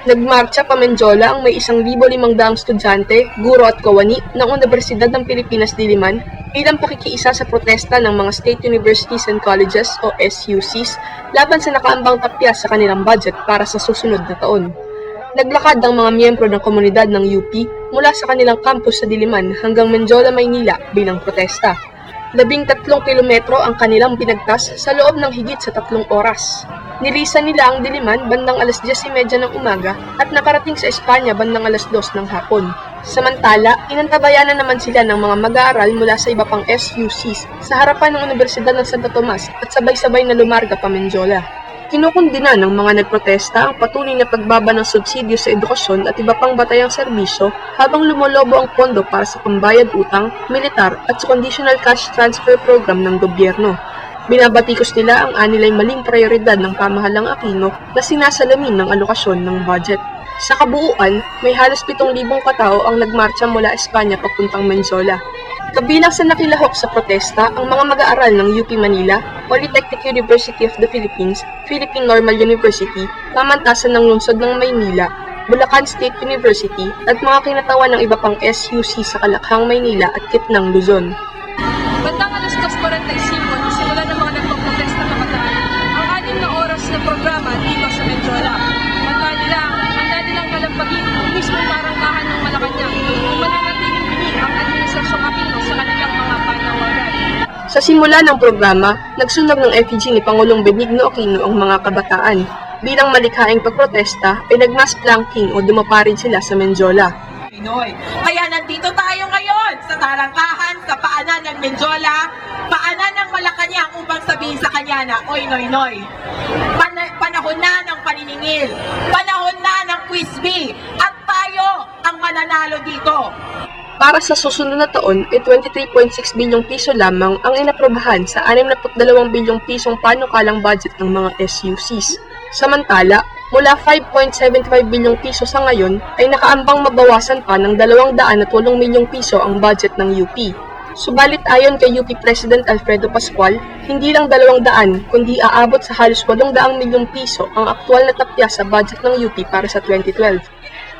Nagmarcha pa Menjola ang may isang libo limang daang estudyante, guro at kawani ng Universidad ng Pilipinas Diliman bilang pakikiisa sa protesta ng mga State Universities and Colleges o SUCs laban sa nakaambang tapya sa kanilang budget para sa susunod na taon. Naglakad ang mga miyembro ng komunidad ng UP mula sa kanilang campus sa Diliman hanggang Menjola, Maynila bilang protesta. Labing tatlong kilometro ang kanilang pinagtas sa loob ng higit sa tatlong oras. Nilisan nila ang Diliman bandang alas 10.30 ng umaga at nakarating sa Espanya bandang alas 2 ng hapon. Samantala, inantabayanan naman sila ng mga mag-aaral mula sa iba pang SUCs sa harapan ng Universidad ng Santo Tomas at sabay-sabay na lumarga pa Menjola. Kinukundina ng mga nagprotesta ang patuloy na pagbaba ng subsidyo sa edukasyon at iba pang batayang serbisyo habang lumolobo ang pondo para sa pambayad utang, militar at sa conditional cash transfer program ng gobyerno. Binabatikos nila ang anilay maling prioridad ng pamahalang Aquino na sinasalamin ng alokasyon ng budget. Sa kabuuan, may halos 7,000 katao ang nagmarcha mula Espanya papuntang Menzola. Kabilang sa nakilahok sa protesta ang mga mag-aaral ng UP Manila, Polytechnic University of the Philippines, Philippine Normal University, pamantasan ng lungsod ng Maynila, Bulacan State University at mga kinatawan ng iba pang SUC sa Kalakhang, Maynila at Kitnang, Luzon. Sa simula ng programa, nagsunog ng effigy ni Pangulong Benigno Aquino ang mga kabataan. Bilang malikhaing pagprotesta, ay nagmass planking o dumaparin sila sa Menjola. Pinoy. Kaya nandito tayo ngayon sa Tarangkahan, sa paanan ng Menjola, paanan ng Malacanang upang sabihin sa kanya na, Oy, noy, noy, Pan- panahon na ng paniningil, panahon na ng quizbee, at tayo ang mananalo dito. Para sa susunod na taon ay 23.6 bilyong piso lamang ang inaprobahan sa 62 bilyong pisong panukalang budget ng mga SUCs. Samantala, mula 5.75 bilyong piso sa ngayon ay nakaambang mabawasan pa ng 208 milyong piso ang budget ng UP. Subalit ayon kay UP President Alfredo Pascual, hindi lang 200 kundi aabot sa halos 800 milyong piso ang aktwal na tapya sa budget ng UP para sa 2012.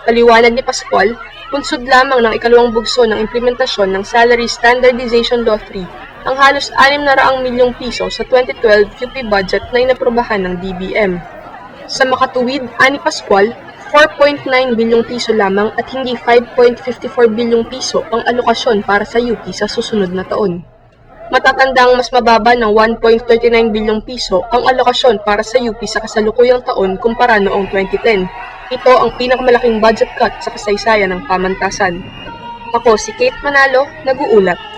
Paliwanag ni Pascual, punsod lamang ng ikalawang bugso ng implementasyon ng Salary Standardization Law 3 ang halos 600 milyong piso sa 2012 UP budget na inaprobahan ng DBM. Sa makatuwid, ani Pascual, 4.9 bilyong piso lamang at hindi 5.54 bilyong piso ang alokasyon para sa UP sa susunod na taon. Matatandang mas mababa ng 1.39 bilyong piso ang alokasyon para sa UP sa kasalukuyang taon kumpara noong 2010. Ito ang pinakamalaking budget cut sa kasaysayan ng pamantasan. Ako si Kate Manalo, nag-uulat